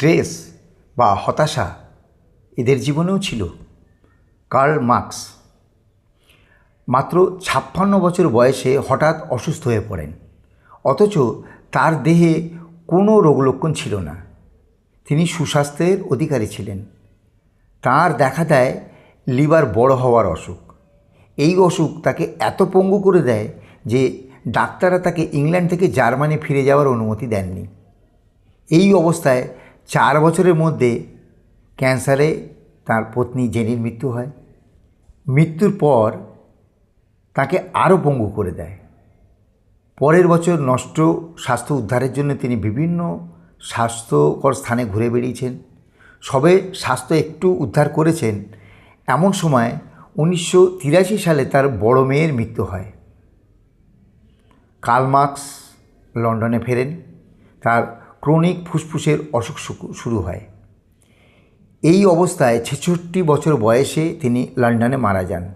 Stress বা হতাশা এদের জীবনেও ছিল। Karl Marx. মাত্র ছাপ্পান্ন বছর বয়সে হঠাৎ অসুস্থ হয়ে পড়েন। অথচ তার দেহে কোনো রোগলক্ষণ ছিল না। তিনি সুস্বাস্থ্যের অধিকারী ছিলেন। তার দেখা দেয় লিভার বড় হওয়ার অসুখ। এই অসুখ তাকে এত পঙ্গু করে দেয় যে ডাক্তাররা তাকে ইংল্যান্ড থেকে জার্মানি ফিরে যাওয়ার অনুমতি দেননি। এই অবস্থায় চার বছরের মধ্যে ক্যান্সারে তার পত্নী জেনির মৃত্যু হয়। মৃত্যুর পর তাকে আরও পঙ্গু করে দেয়। পরের বছর নষ্ট স্বাস্থ্য উদ্ধারের জন্য তিনি বিভিন্ন স্বাস্থ্যকর স্থানে ঘুরে বেরিয়েছেন সবে স্বাস্থ্য একটু উদ্ধার করেছেন। এমন সময় উনিশশো তিরাশি সালে তার বড় মেয়ের মৃত্যু হয়। কার্ল মার্কস লন্ডনে ফেরেন। তার ক্রনিক ফুসফুসের অসুখ শুরু হয়। এই অবস্থায় ছেষট্টি বছর বয়সে তিনি লন্ডনে মারা যান।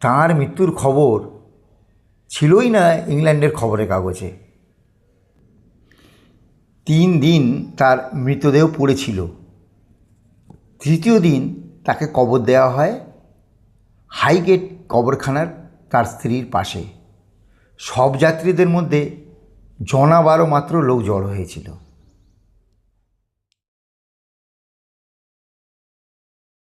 তাঁর মৃত্যুর খবর ছিলই না ইংল্যান্ডের খবরের কাগজে। তিন দিন তার মৃতদেহ পড়েছিল। তৃতীয় দিন তাকে কবর দেওয়া হয়। হাইগেট কবরখানার তার স্ত্রীর পাশে। সব যাত্রীদের মধ্যে জনা বারো মাত্র লোক জড়ো হয়েছিল।